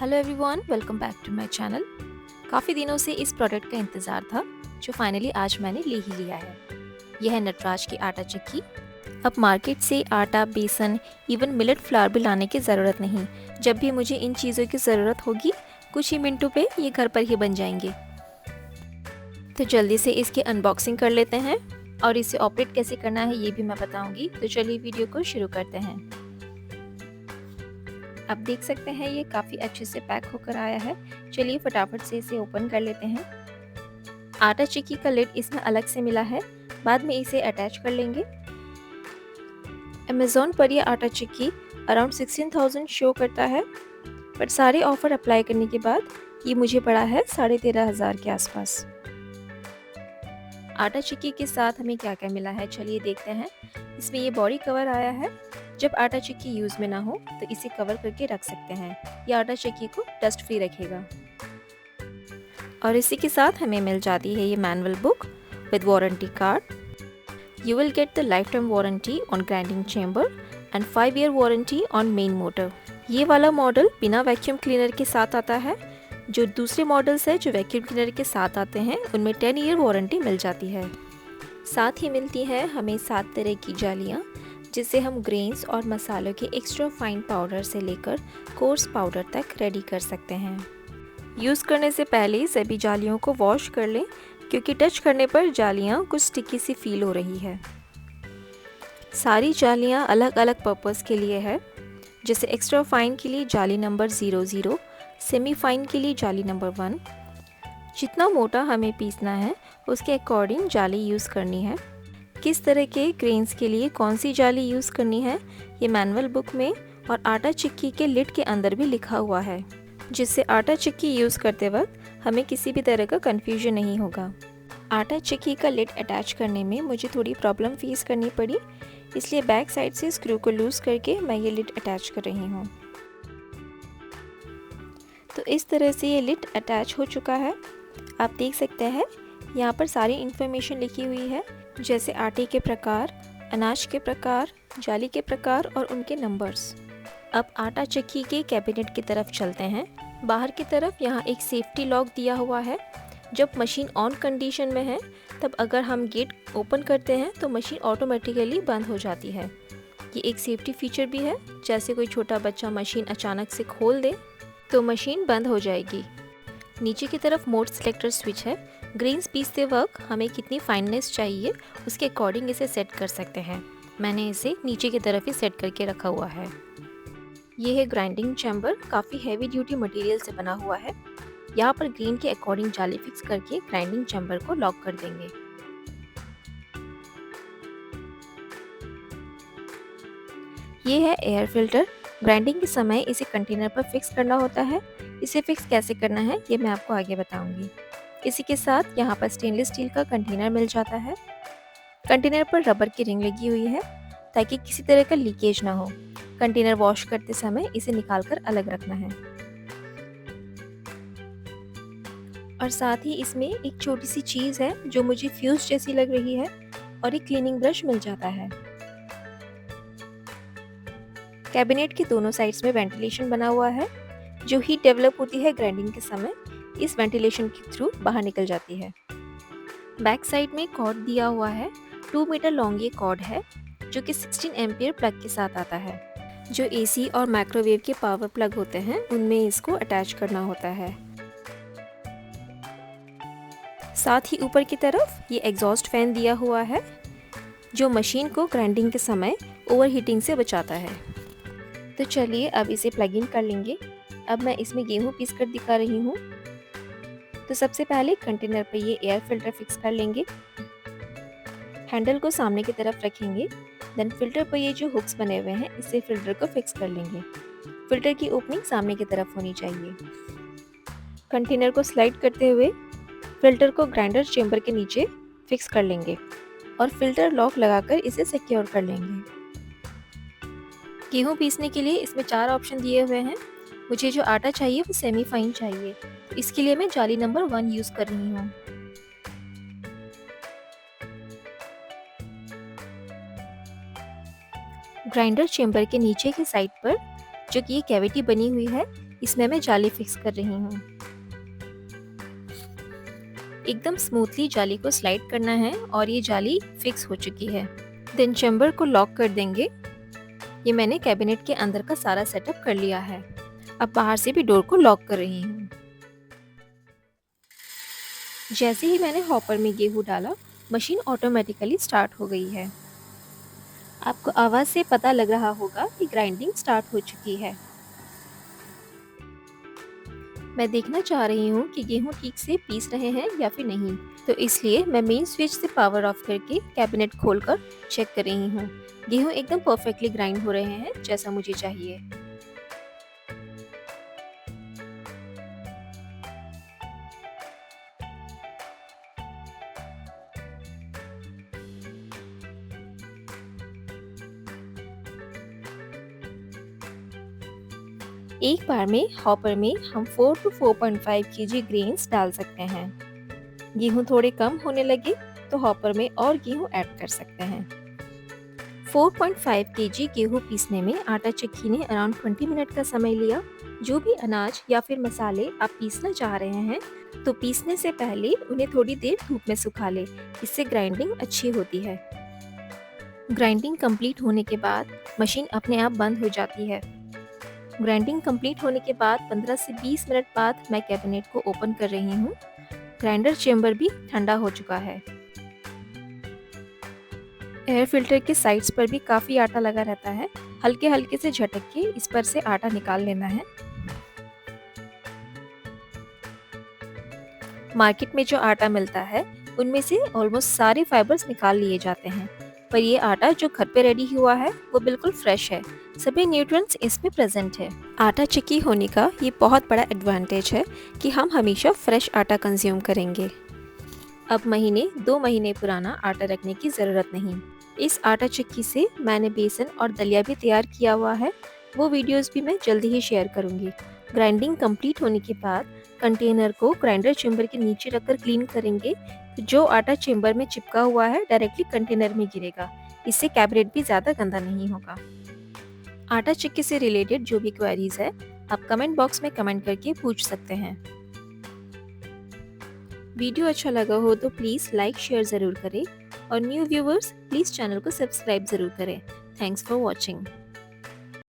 Hello everyone welcome back to my channel काफ़ी दिनों से इस प्रोडक्ट का इंतज़ार था, जो फाइनली आज मैंने ले ही लिया है। यह है नटराज की आटा चक्की। अब मार्केट से आटा, बेसन इवन मिलेट फ्लावर भी लाने की ज़रूरत नहीं। जब भी मुझे इन चीज़ों की ज़रूरत होगी, कुछ ही मिनटों पे ये घर पर ही बन जाएँगे। तो जल्दी से इसकी अनबॉक्सिंग कर लेते हैं। और इसे ऑपरेट कैसे करना है, ये भी मैं बताऊँगी। तो चलिए वीडियो को शुरू करते हैं। आप देख सकते हैं, ये काफ़ी अच्छे से पैक होकर आया है। चलिए फटाफट से इसे ओपन कर लेते हैं। आटा चिक्की का लिड इसमें अलग से मिला है। बाद में इसे अटैच कर लेंगे। अमेज़ोन पर यह आटा चिक्की अराउंड सिक्सटीन थाउज़ेंड शो करता है। बट सारे ऑफ़र अप्लाई करने के बाद ये मुझे पड़ा है साढ़े तेरह हज़ार के आसपास। आटा चिक्की के साथ हमें क्या क्या मिला है? चलिए देखते हैं। इसमें ये बॉडी कवर आया है। जब आटा चिक्की यूज़ में ना हो तो इसे कवर करके रख सकते हैं। यह आटा चिक्की को डस्ट फ्री रखेगा। और इसी के साथ हमें मिल जाती है ये manual book with warranty card you will get the lifetime warranty on grinding chamber and five year warranty on main motor ये वाला मॉडल बिना वैक्यूम क्लीनर के साथ आता है। जो दूसरे मॉडल्स है, जो वैक्यूम क्लीनर के साथ आते हैं, उनमें टेन ईयर वारंटी मिल जाती है। साथ ही मिलती है हमें सात तरह की जालियाँ। जिससे हम ग्रेन्स और मसालों के एक्स्ट्रा फाइन पाउडर से लेकर कोर्स पाउडर तक रेडी कर सकते हैं। यूज़ करने से पहले सभी जालियों को वॉश कर लें, क्योंकि टच करने पर जालियाँ कुछ स्टिकी सी फील हो रही है। सारी जालियाँ अलग अलग पर्पज़ के लिए है, जैसे एक्स्ट्रा फाइन के लिए जाली number zero zero semi fine के लिए जाली नंबर वन जितना मोटा हमें पीसना है, उसके अकॉर्डिंग जाली यूज़ करनी है। किस तरह के ग्रेन्स के लिए कौन सी जाली यूज़ करनी है, ये मैनुअल बुक में और आटा चिक्की के लिड के अंदर भी लिखा हुआ है, जिससे आटा चिक्की यूज़ करते वक्त हमें किसी भी तरह का कन्फ्यूज़न नहीं होगा। आटा चिक्की का लिड अटैच करने में मुझे थोड़ी प्रॉब्लम फेस करनी पड़ी, इसलिए बैक साइड से स्क्रू को लूज़ करके मैं ये लिड अटैच कर रही हूँ। तो इस तरह से ये लिड अटैच हो चुका है। आप देख सकते हैं यहाँ पर सारी इन्फॉर्मेशन लिखी हुई है, जैसे आटे के प्रकार, अनाज के प्रकार, जाली के प्रकार और उनके नंबर्स अब आटा चक्की के कैबिनेट की तरफ़ चलते हैं. बाहर की तरफ़ यहाँ एक सेफ्टी लॉक दिया हुआ है. जब मशीन ऑन कंडीशन में है, तब अगर हम गेट ओपन करते हैं तो मशीन ऑटोमेटिकली बंद हो जाती है. ये एक सेफ्टी फीचर भी है. जैसे कोई छोटा बच्चा मशीन अचानक से खोल दे तो मशीन बंद हो जाएगी. नीचे की तरफ़ मोड सिलेक्टर स्विच है. ग्रेन्स पीसते वक्त हमें कितनी फाइननेस चाहिए, उसके अकॉर्डिंग इसे सेट कर सकते हैं। मैंने इसे नीचे की तरफ़ ही सेट करके रखा हुआ है। ये है ग्राइंडिंग चैम्बर काफ़ी हैवी ड्यूटी मटेरियल से बना हुआ है। यहाँ पर ग्रीन के अकॉर्डिंग जाली फिक्स करके ग्राइंडिंग चैम्बर को लॉक कर देंगे। ये है एयर फ़िल्टर ग्राइंडिंग के समय इसे कंटेनर पर फिक्स करना होता है। इसे फिक्स कैसे करना है, ये मैं आपको आगे बताऊँगी। इसी के साथ यहाँ पर स्टेनलेस स्टील का कंटेनर मिल जाता है। कंटेनर पर रबर की रिंग लगी हुई है, ताकि किसी तरह का लीकेज ना हो। कंटेनर वॉश करते समय इसे निकाल कर अलग रखना है। और साथ ही इसमें एक छोटी सी चीज़ है, जो मुझे फ्यूज जैसी लग रही है, और एक क्लीनिंग ब्रश मिल जाता है। कैबिनेट के दोनों साइड्स में वेंटिलेशन बना हुआ है, जो हीट डेवलप होती है ग्राइंडिंग के समय। इस वेंटिलेशन के थ्रू बाहर निकल जाती है। बैक साइड में कॉर्ड दिया हुआ है। टू मीटर लॉन्ग ये कॉर्ड है, जो कि 16 एम्पियर प्लग के साथ आता है। जो एसी और माइक्रोवेव के पावर प्लग होते हैं, उनमें इसको अटैच करना होता है। साथ ही ऊपर की तरफ़ ये एग्जॉस्ट फ़ैन दिया हुआ है, जो मशीन को ग्राइंडिंग के समय ओवर हीटिंग से बचाता है। तो चलिए अब इसे प्लग इन कर लेंगे। अब मैं इसमें गेहूँ पीस कर दिखा रही हूँ। तो सबसे पहले कंटेनर पर ये एयर फ़िल्टर फिक्स कर लेंगे। हैंडल को सामने की तरफ़ रखेंगे। देन फ़िल्टर पर ये जो हुक्स बने हुए हैं इससे फ़िल्टर को फिक्स कर लेंगे। फ़िल्टर की ओपनिंग सामने की तरफ़ होनी चाहिए। कंटेनर को स्लाइड करते हुए फ़िल्टर को ग्राइंडर चेम्बर के नीचे फिक्स कर लेंगे और फ़िल्टर लॉक लगाकर इसे सिक्योर कर लेंगे। गेहूँ पीसने के लिए इसमें चार ऑप्शन दिए हुए हैं। मुझे जो आटा चाहिए वो सेमी फाइन चाहिए। तो इसके लिए मैं जाली नंबर वन यूज़ कर रही हूँ। ग्राइंडर चेम्बर के नीचे के साइड पर जो कि ये कैविटी बनी हुई है, इसमें मैं जाली फिक्स कर रही हूँ। एकदम स्मूथली जाली को स्लाइड करना है और ये जाली फिक्स हो चुकी है। देन चैम्बर को लॉक कर देंगे। ये मैंने कैबिनेट के अंदर का सारा सेटअप कर लिया है। अब बाहर से भी डोर को लॉक कर रही हूँ। जैसे ही मैंने हॉपर में गेहूँ डाला, मशीन ऑटोमेटिकली स्टार्ट हो गई है। आपको आवाज़ से पता लग रहा होगा कि ग्राइंडिंग स्टार्ट हो चुकी है। मैं देखना चाह रही हूँ कि गेहूँ ठीक से पीस रहे हैं या फिर नहीं तो इसलिए मैं मेन स्विच से पावर ऑफ़ करके कैबिनेट खोलकर चेक कर रही हूँ। गेहूँ एकदम परफेक्टली ग्राइंड हो रहे हैं, जैसा मुझे चाहिए। एक बार में हॉपर में हम 4 टू 4.5 केजी ग्रेन्स डाल सकते हैं। गेहूँ थोड़े कम होने लगे तो हॉपर में और गेहूँ ऐड कर सकते हैं। 4.5 केजी गेहूँ पीसने में आटा चक्की ने अराउंड 20 मिनट का समय लिया। जो भी अनाज या फिर मसाले आप पीसना चाह रहे हैं तो पीसने से पहले उन्हें थोड़ी देर धूप में सुखा ले। इससे ग्राइंडिंग अच्छी होती है। ग्राइंडिंग कंप्लीट होने के बाद मशीन अपने आप बंद हो जाती है। ग्राइंडिंग कंप्लीट होने के बाद 15 से 20 मिनट बाद मैं कैबिनेट को ओपन कर रही हूँ। ग्राइंडर चेम्बर भी ठंडा हो चुका है। एयर फ़िल्टर के साइड्स पर भी काफ़ी आटा लगा रहता है। हल्के हल्के से झटक के इस पर से आटा निकाल लेना है। मार्केट में जो आटा मिलता है, उनमें से ऑलमोस्ट सारे फाइबर्स निकाल लिए जाते हैं। पर ये आटा जो घर पे रेडी हुआ है, वो बिल्कुल फ्रेश है। सभी न्यूट्रिएंट्स इसमें प्रेजेंट है। आटा चिक्की होने का ये बहुत बड़ा एडवांटेज है कि हम हमेशा फ्रेश आटा कंज्यूम करेंगे। अब महीने, दो महीने पुराना आटा रखने की ज़रूरत नहीं। इस आटा चिक्की से मैंने बेसन और दलिया भी तैयार किया हुआ है। वो वीडियोस भी मैं जल्दी ही शेयर करूँगी। ग्राइंडिंग कंप्लीट होने के बाद कंटेनर को ग्राइंडर चेम्बर के नीचे रखकर क्लीन करेंगे। जो आटा चेम्बर में चिपका हुआ है डायरेक्टली कंटेनर में गिरेगा। इससे कैबिनेट भी ज़्यादा गंदा नहीं होगा। आटा चिक्की से रिलेटेड जो भी क्वेरीज है, आप कमेंट बॉक्स में कमेंट करके पूछ सकते हैं। वीडियो अच्छा लगा हो तो प्लीज़ लाइक शेयर ज़रूर करें। और न्यू व्यूवर्स प्लीज़ चैनल को सब्सक्राइब ज़रूर करें। Thanks for watching